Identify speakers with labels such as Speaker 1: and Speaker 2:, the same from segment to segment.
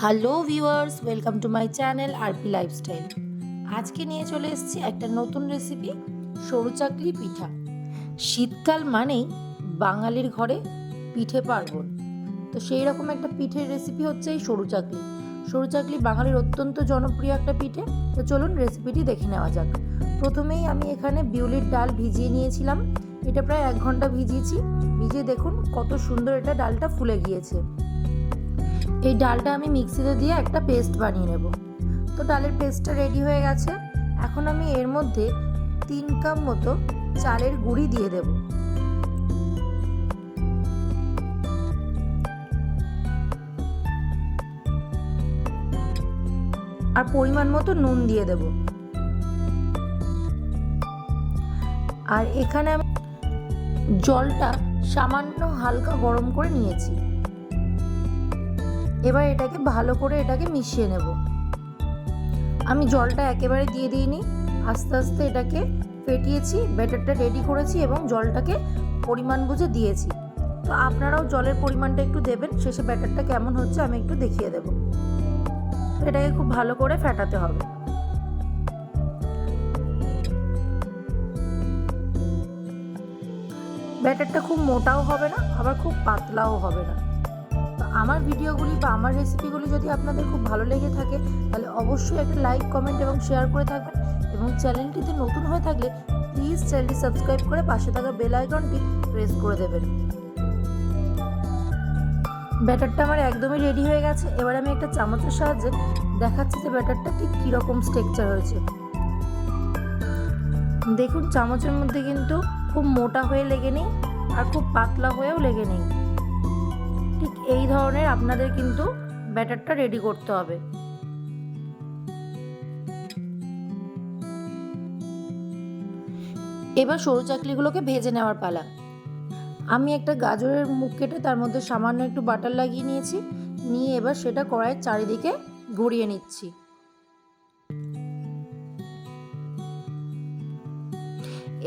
Speaker 1: Hello viewers welcome to my channel RP lifestyle আজকে নিয়ে চলে এসেছি একটা নতুন রেসিপি সরু চাকলি পিঠা। শীতকাল মানেই বাঙালির ঘরে পিঠে পার্বণ। তো সেই রকম একটা পিঠের রেসিপি হচ্ছে এই সরু চাকলি। সরু চাকলি বাঙালির অত্যন্ত জনপ্রিয় একটা পিঠে। তো চলুন রেসিপিটি দেখে নেওয়া যাক। প্রথমেই আমি এখানে বিউলির ডাল ভিজিয়ে নিয়েছিলাম। এটা প্রায় এক ঘণ্টা ভিজিয়েছি। ভিজিয়ে দেখুন কত সুন্দর এটা ডালটা ফুলে গিয়েছে। এই ডালটা আমি মিক্সিতে দিয়ে একটা পেস্ট বানিয়ে নেব। তো ডালের পেস্টটা রেডি হয়ে গেছে। এখন আমি এর মধ্যে তিন কাপ মতো চালের গুঁড়ি দিয়ে দেব। আর পরিমাণ মতো নুন দিয়ে দেব। আর এখানে আমি জলটা সামান্য হালকা গরম করে নিয়েছি। এবার এটাকে ভালো করে এটাকে মিশিয়ে নেব। আমি জলটা একেবারে দিয়ে দিইনি। আস্তে আস্তে এটাকে ফেটিয়েছি, ব্যাটারটা রেডি করেছি এবং জলটাকে পরিমাণ বুঝে দিয়েছি। তো আপনারাও জলের পরিমাণটা একটু দেবেন, শেষে ব্যাটারটা কেমন হচ্ছে আমি একটু দেখিয়ে দেব। এটাকে খুব ভালো করে ফেটাতে হবে। ব্যাটারটা খুব মোটাও হবে না, আবার খুব পাতলাও হবে না। আমার ভিডিওগুলি বা আমার রেসিপিগুলি যদি আপনাদের খুব ভালো লেগে থাকে, তাহলে অবশ্যই একটা লাইক কমেন্ট এবং শেয়ার করে থাকবেন। এবং চ্যানেলটিতে নতুন হয়ে থাকলে প্লিজ চ্যানেলটি সাবস্ক্রাইব করে পাশে থাকা বেল আইকনটি প্রেস করে দেবেন। ব্যাটারটা আমার একদমই রেডি হয়ে গেছে। এবার আমি একটা চামচের সাহায্যে দেখাচ্ছি যে ব্যাটারটা ঠিক কীরকম স্ট্রাকচার হয়েছে। দেখুন, চামচের মধ্যে কিন্তু খুব মোটা হয়ে লেগে নেই আর খুব পাতলা হয়েও লেগে নেই। ঠিক এই ধরনের আপনাদের কিন্তু ব্যাটারটা রেডি করতে হবে। এবার সরু চাকলিগুলোকে ভেজে নেওয়ার পালা। আমি একটা গাজরের মুখ কেটে তার মধ্যে সামান্য একটু বাটার লাগিয়ে নিয়েছি, নিয়ে এবার সেটা কড়াইয়ের চারিদিকে ঘুরিয়ে নিচ্ছি।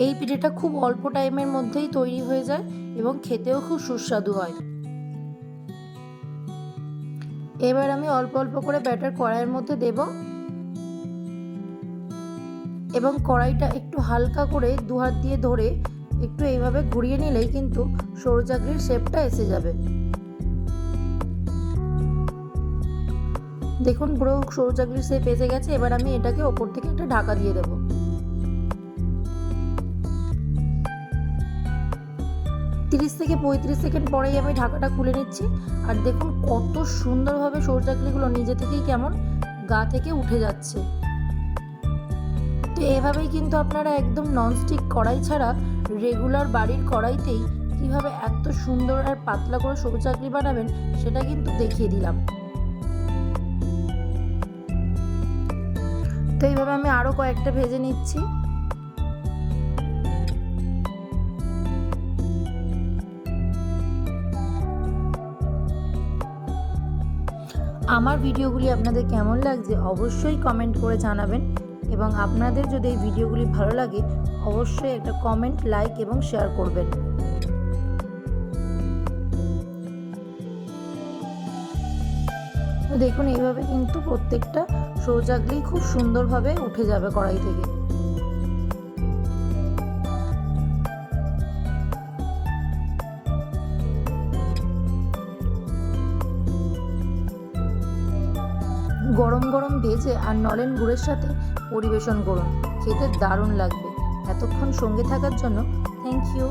Speaker 1: এই পিঠেটা খুব অল্প টাইমের মধ্যেই তৈরি হয়ে যায় এবং খেতেও খুব সুস্বাদু হয়। এবার আমি অল্প অল্প করে ব্যাটার কড়াইয়ের মধ্যে দেব এবং কড়াইটা একটু হালকা করে দু হাত দিয়ে ধরে একটু এইভাবে ঘুরিয়ে নিলেই কিন্তু সরু চাকরির শেপটা এসে যাবে। দেখুন পুরো সরু চাকরির শেপ এসে গেছে, এবার আমি এটাকে ওপর থেকে একটা ঢাকা দিয়ে দেবো। তিরিশ থেকে পঁয়ত্রিশ সেকেন্ড পরেই আমি ঢাকাটা খুলে নিচ্ছি। আর দেখুন কত সুন্দরভাবে সরু নিজে থেকেই কেমন গা থেকে উঠে যাচ্ছে। তো এভাবেই কিন্তু আপনারা একদম ননস্টিক কড়াই ছাড়া রেগুলার বাড়ির কড়াইতেই কীভাবে এত সুন্দর আর পাতলা করে সরু চাকলি বানাবেন সেটা কিন্তু দেখিয়ে দিলাম। তো এইভাবে আমি আরও কয়েকটা ভেজে নিচ্ছি। আমার ভিডিওগুলি আপনাদের কেমন লাগছে অবশ্যই কমেন্ট করে জানাবেন এবং আপনাদের যদি এই ভিডিওগুলি ভালো লাগে অবশ্যই একটা কমেন্ট লাইক এবং শেয়ার করবেন। দেখুন, এইভাবে কিন্তু প্রত্যেকটা সৌজাগলি খুব সুন্দরভাবে উঠে যাবে কড়াই থেকে। গরম গরম ভেজে আর নলেন গুড়ের সাথে পরিবেশন করুন। খেতে দারুণ লাগবে। এতক্ষণ সঙ্গে থাকার জন্য থ্যাংক ইউ